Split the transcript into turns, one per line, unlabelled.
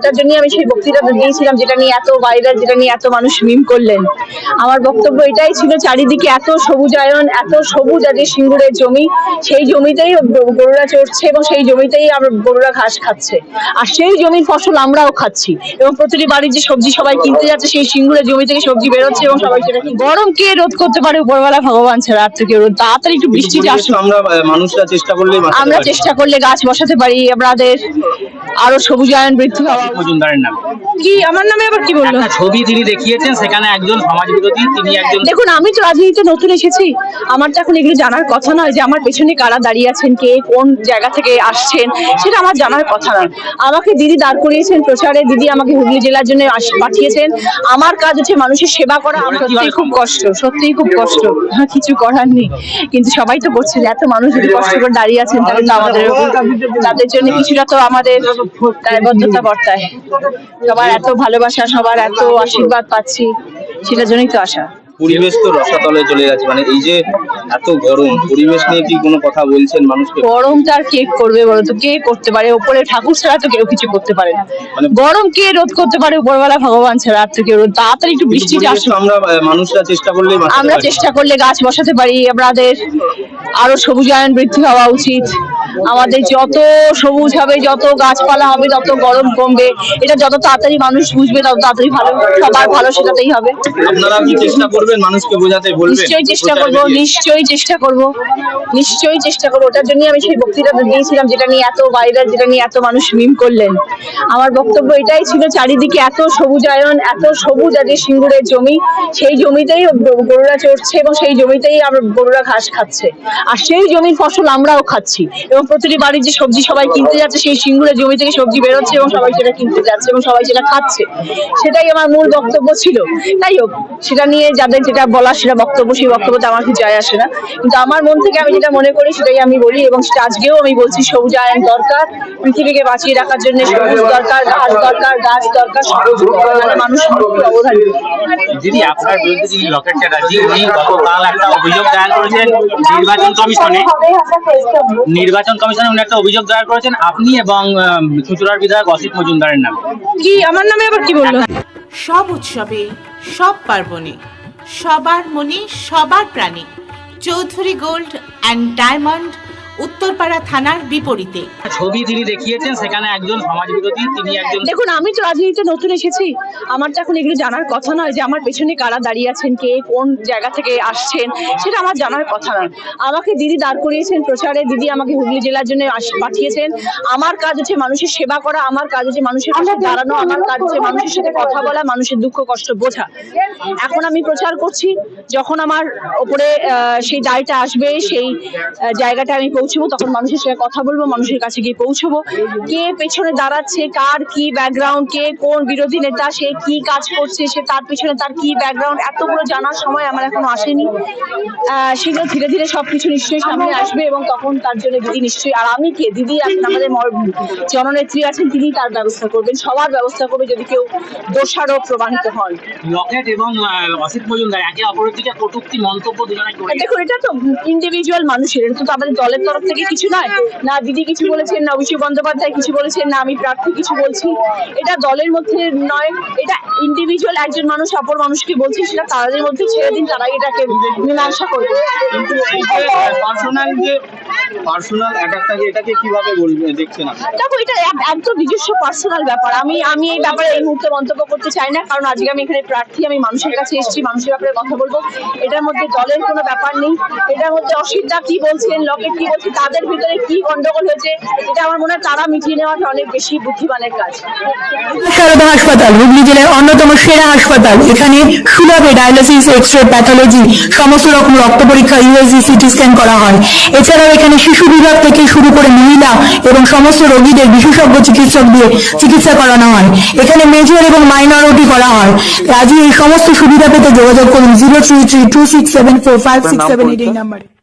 ওটার জন্য আমি সেই বক্তৃতাটা দিয়েছিলাম যেটা নিয়ে এত ভাইরাল যেটা নিয়ে এত মানুষ মিম করলেন। আমার বক্তব্য এটাই ছিল চারিদিকে এত সবুজায়ন এত সবুজ আজকে সিঙ্গুরের জমি সেই জমিতেই গরুরা চড়ছে এবং সেই জমিতেই আমরা গরুরা ঘাস খাচ্ছে। আর সেই জমির ফসল আমরাও খাচ্ছি এবং প্রতিটি বাড়ির যে সবজি সবাই কিনতে যাচ্ছে সেই সিঙ্গুরের জমি থেকে সবজি বেরোচ্ছে এবং সবাই সেটা। গরম কে রোধ করতে পারে উপরবেলা ভগবান ছাড়া? আর তো কেউ তাড়াতাড়ি একটু বৃষ্টিটা আসুক
আমরা মানুষরা চেষ্টা করলে
আমরা চেষ্টা করলে গাছ বসাতে পারি আমাদের আরও সবুজায়ন বৃদ্ধি হওয়া
মজুমদারের নাম।
কি আমার নামে আবার কি বলল?
একটা ছবি তিনি দেখিয়েছেন সেখানে একজন সমাজ বিরোধী তিনি একজন
দেখুন আমি তো রাজনীতিতে নতুন এসেছি। আমার তো এখন এগুলো জানার কথা নয় যে আমার পেছনে কারা দাঁড়িয়ে আছেন কে কোন জায়গা থেকে আসছেন সেটা আমার জানার কথা নয়। আমাকে দিদি দাঁড় করিয়েছেন প্রচারে দিদি আমাকে হুগলি জেলার জন্য পাঠিয়েছেন। আমার কাজ হচ্ছে মানুষের সেবা করা সত্যিই খুব কষ্ট সত্যিই খুব কষ্ট। হ্যাঁ, কিছু করার নেই। কিন্তু সবাই তো করছে এত মানুষ যদি কষ্ট করে দাঁড়িয়ে আছেন তাহলে তো আমাদের তাদের জন্য কিছুটা তো আমাদের দায়বদ্ধতা বর্তায়। সবার এত ভালোবাসা সবার এত আশীর্বাদ পাচ্ছি সেটার জন্যই তো আশা।
পরিবেশ তো রসাতলে চলে গেছে। মানে এই যে এত গরম পরিবেশ নিয়ে কি কোনো কথা বলছেন মানুষকে?
গরমটা আর কে করবে বলো তো? কে করতে পারে? ওপরে ঠাকুর ছাড়া তো কেউ কিছু করতে পারে না।
মানে
গরম কে রোধ করতে পারে? উপরবেলা ভগবান ছাড়া আর তো কেউ রোধ তাড়াতাড়ি একটু বৃষ্টিটা
পরিবেশ
আসুক
আমরা মানুষরা চেষ্টা করলে
আমরা চেষ্টা করলে গাছ বসাতে পারি। আমাদের আরও সবুজায়ন বৃদ্ধি হওয়া উচিত। আমাদের যত সবুজ হবে যত গাছপালা হবে তত গরম কমবে। এটা যত তাড়াতাড়ি মানুষ বুঝবে তত তাড়াতাড়ি ভালো সবার ভালো সেটাতেই হবে।
আপনারা কি চেষ্টা করবেন মানুষকে বোঝাতে বলবেন
নিশ্চয়ই চেষ্টা করব নিশ্চয়ই চেষ্টা করব নিশ্চয়ই চেষ্টা করব। ওটার জন্য আমি সেই বক্তৃতাটা দিয়েছিলাম যেটা নিয়ে এত ভাইরাল যেটা নিয়ে এত মানুষ মিম করলেন। আমার বক্তব্য এটাই ছিল চারিদিকে এত সবুজায়ন এত সবুজ আজকে সিঙ্গুরের জমি সেই জমিতেই গরুরা চড়ছে এবং সেই জমিতেই আমরা গরুরা ঘাস খাচ্ছে। আর সেই জমির ফসল আমরাও খাচ্ছি এবং প্রতিটি বাড়ির যে সবজি সবাই কিনতে যাচ্ছে সেই সিঙ্গুরের জমি থেকে সবজি বেরোচ্ছে এবং সবাই সেটা কিনতে যাচ্ছে এবং সবাই সেটা খাচ্ছে। সেটাই আমার মূল বক্তব্য ছিল। তাই হোক সেটা নিয়ে যাদের যেটা বলা সেটা বক্তব্য সেই বক্তব্যতে আমার কিছু যায় আসে না। কিন্তু আমার মন থেকে আমি যেটা মনে করি সেটাই আমি বলি এবং সেটা আজকেও আমি বলছি সবুজায়ন দরকার পৃথিবীকে বাঁচিয়ে রাখার জন্য সবুজ দরকার ঘাস দরকার গাছ দরকার সবুজ মানুষ মৃত্যুর
দিদি আপনার বিরুদ্ধে যিনি লকেট চ্যাটার্জি উনি গতকাল একটা অভিযোগ দায়ের করেছেন নির্বাচন কমিশনে। নির্বাচন কমিশনে উনি একটা অভিযোগ দায়ের করেছেন। আপনি এবং আহ, চুঁচুড়ার বিধায়ক অসিত মজুমদারের নামে।
কি আমার নামে আবার কি বলল?
সব উৎসবে সব পার্বণে সবার মনে সবার প্রাণে। Chowdhury gold and diamond Uttarpara থানার বিপরীতে।
ছবি তিনি দেখিয়েছেন সেখানে একজন সমাজ বিরোধী তিনি একজন
দেখুন আমি তো রাজনীতিতে নতুন এসেছি। আমার তো এখন এগুলো জানার কথা নয় যে আমার পেছনে কারা দাঁড়িয়ে আছেন কে কোন জায়গা থেকে আসছেন সেটা আমার জানার কথা নয়। আমাকে দিদি দাঁড় করিয়েছেন প্রচারে দিদি আমাকে হুগলি জেলার জন্য পাঠিয়েছেন। আমার কাজ হচ্ছে মানুষের সেবা করা আমার কাজ হচ্ছে মানুষের পাশে দাঁড়ানো আমার কাজ হচ্ছে মানুষের সাথে কথা বলা মানুষের দুঃখ কষ্ট বোঝা। এখন আমি প্রচার করছি যখন আমার ওপরে সেই দায়টা আসবে সেই জায়গাটা আমি পৌঁছবো তখন মানুষের সাথে কথা বলব মানুষের কাছে গিয়ে পৌঁছবো। কে পেছনে দাঁড়াচ্ছে কার কি ব্যাকগ্রাউন্ড কে কোন বিরোধী নেতা সে কি কাজ করছে সে তার পিছনে তার কি ব্যাকগ্রাউন্ড এতগুলো জানার সময় আমার এখনও আসেনি। সেগুলো ধীরে ধীরে সবকিছু নিশ্চয়ই সামনে আসবে এবং তখন তার জন্য দিদি নিশ্চয়ই আর আমি কে? দিদি এখন আমাদের মর- জননেত্রী আছেন তিনি তার ব্যবস্থা করবেন সবার ব্যবস্থা করবে যদি কেউ দোষারোপ প্রমাণিত হন।
লকেট এবং অসিত মজুমদার একে অপরের দিকে কটূক্তি মন্তব্য দুজনে
দেখুন এটা তো ইন্ডিভিজুয়াল মানুষের এটা তো আমাদের দলের তরফ থেকে কিছু নয়। না দিদি কিছু বলেছেন, না অভিষেক বন্দ্যোপাধ্যায় কিছু বলেছেন, না আমি প্রার্থী কিছু বলছি। এটা দলের মধ্যে নয়, এটা ইন্ডিভিজুয়াল একজন মানুষ, অপর মানুষকে বলছে, সেটা তাদের মধ্যে ছেড়ে দিন, তারাই এটাকে মীমাংসা করবে।
পার্সোনাল পার্সোনাল অ্যাটাকটাকে এটাকে কীভাবে দেখছেন আপনি।
দেখো এটা একদম নিজস্ব পার্সোনাল ব্যাপার। আমি আমি এই ব্যাপারে এই মুহূর্তে মন্তব্য করতে চাই না কারণ আজকে আমি এখানে প্রার্থী আমি মানুষের কাছে এসেছি মানুষের ব্যাপারে কথা বলব। এটার মধ্যে দলের কোনো ব্যাপার নেই। এটার মধ্যে কি বলছেন লকেট কি বলছে তাদের ভিতরে কি গন্ডগোল হয়েছে এটা আমার মনে হয় তারা মিটিয়ে নেওয়াটা অনেক বেশি বুদ্ধিমানের কাজ।
সারদা হাসপাতাল হুগলি জেলার অন্যতম সেরা হাসপাতাল। এখানে সুলভে ডায়ালিসিস এক্স রে প্যাথোলজি সমস্ত রকম রক্ত পরীক্ষা ইউএসজি সিটি স্ক্যান করা হয়। এছাড়াও এখানে শিশু বিভাগ থেকে শুরু করে মহিলা এবং সমস্ত রোগীদের বিশেষজ্ঞ চিকিৎসক দিয়ে চিকিৎসা করানো হয়। এখানে মেজর এবং মাইনরিটি করা হয়। আজই এই সমস্ত সুবিধা পেতে যোগাযোগ করুন zero three three two six seven four five six seven eight এই নাম্বারে।